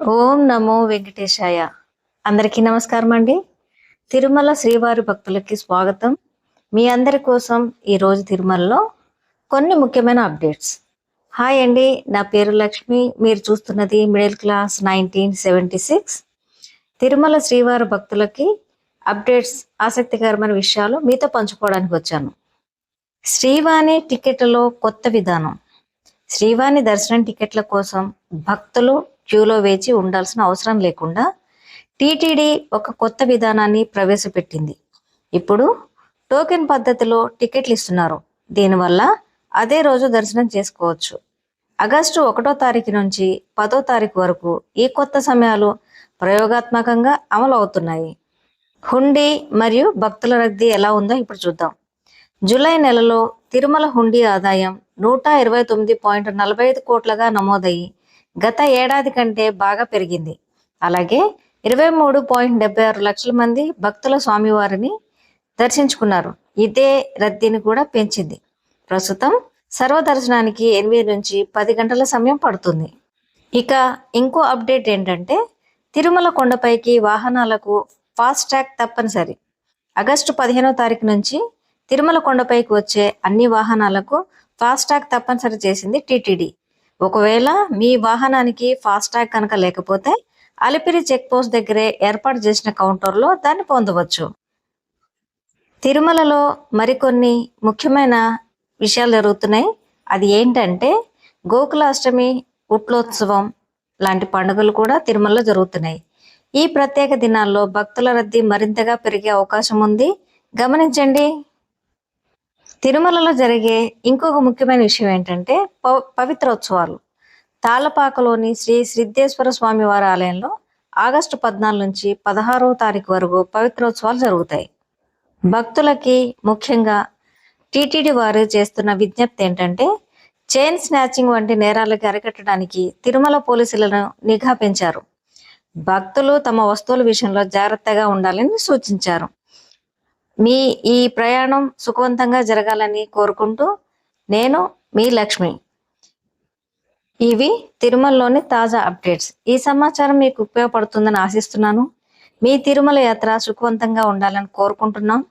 ఓం నమో వెంకటేశాయ. అందరికీ నమస్కారం అండి. తిరుమల శ్రీవారి భక్తులకి స్వాగతం. మీ అందరి కోసం ఈరోజు తిరుమలలో కొన్ని ముఖ్యమైన అప్డేట్స్. హాయ్ అండి నా పేరు లక్ష్మి. మీరు చూస్తున్నది middle class nineteen seventy six. Tirumala శ్రీవారి భక్తులకి అప్డేట్స్ ఆసక్తికరమైన విషయాలు మీతో పంచుకోవడానికి వచ్చాను. శ్రీవాణి టికెట్లలో కొత్త విధానం. శ్రీవాణి దర్శనం టికెట్ల కోసం భక్తులు క్యూలో వేచి ఉండాల్సిన అవసరం లేకుండా టీటీడీ ఒక కొత్త విధానాన్ని ప్రవేశపెట్టింది. ఇప్పుడు టోకెన్ పద్ధతిలో టికెట్లు ఇస్తున్నారు. దీనివల్ల అదే రోజు దర్శనం చేసుకోవచ్చు. ఆగస్టు ఒకటో తారీఖు నుంచి పదో తారీఖు వరకు ఈ కొత్త సమయాలు ప్రయోగాత్మకంగా అమలు అవుతున్నాయి. హుండీ మరియు భక్తుల రద్దీ ఎలా ఉందో ఇప్పుడు చూద్దాం. జూలై నెలలో తిరుమల హుండీ ఆదాయం నూట ఇరవై తొమ్మిది పాయింట్ నలభై ఐదు కోట్లుగా నమోదయ్యి గత ఏడాది కంటే బాగా పెరిగింది. అలాగే ఇరవై మూడు పాయింట్ డెబ్బై ఆరు లక్షల మంది భక్తుల స్వామివారిని దర్శించుకున్నారు. ఇదే రద్దీని కూడా పెంచింది. ప్రస్తుతం సర్వదర్శనానికి ఎనిమిది నుంచి పది గంటల సమయం పడుతుంది. ఇక ఇంకో అప్డేట్ ఏంటంటే తిరుమల కొండపైకి వాహనాలకు ఫాస్ట్ ట్రాక్ తప్పనిసరి. ఆగస్టు పదిహేనో తారీఖు నుంచి తిరుమల కొండపైకి వచ్చే అన్ని వాహనాలకు ఫాస్ట్ ట్రాక్ తప్పనిసరి చేసింది టీటీడీ. ఒకవేళ మీ వాహనానికి ఫాస్ట్ కనుక లేకపోతే అలిపిరి చెక్పోస్ట్ దగ్గరే ఏర్పాటు చేసిన కౌంటర్లో దాన్ని పొందవచ్చు. తిరుమలలో మరికొన్ని ముఖ్యమైన విషయాలు జరుగుతున్నాయి. అది ఏంటంటే గోకులాష్టమి ఉట్లోత్సవం లాంటి పండుగలు కూడా తిరుమలలో జరుగుతున్నాయి. ఈ ప్రత్యేక దినాల్లో భక్తుల రద్దీ మరింతగా పెరిగే అవకాశం ఉంది. గమనించండి తిరుమలలో జరిగే ఇంకొక ముఖ్యమైన విషయం ఏంటంటే పవ పవిత్రోత్సవాలు. తాళపాకలోని శ్రీ సిద్ధేశ్వర స్వామి వారి ఆలయంలో ఆగస్టు పద్నాలుగు నుంచి పదహారవ తారీఖు వరకు పవిత్రోత్సవాలు జరుగుతాయి. భక్తులకి ముఖ్యంగా టీటీడీ వారు చేస్తున్న విజ్ఞప్తి ఏంటంటే చైన్ స్నాచింగ్ వంటి నేరాలకి అరికట్టడానికి తిరుమల పోలీసులను నిఘా పెంచారు. భక్తులు తమ వస్తువుల విషయంలో జాగ్రత్తగా ఉండాలని సూచించారు. మీ ఈ ప్రయాణం సుఖవంతంగా జరగాలని కోరుకుంటూ నేను మీ లక్ష్మి. ఇవి తిరుమలలోని తాజా అప్డేట్స్. ఈ సమాచారం మీకు ఉపయోగపడుతుందని ఆశిస్తున్నాను. మీ తిరుమల యాత్ర సుఖవంతంగా ఉండాలని కోరుకుంటున్నాం.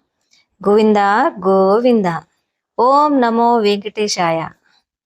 గోవింద గోవింద. ఓం నమో వెంకటేశాయ.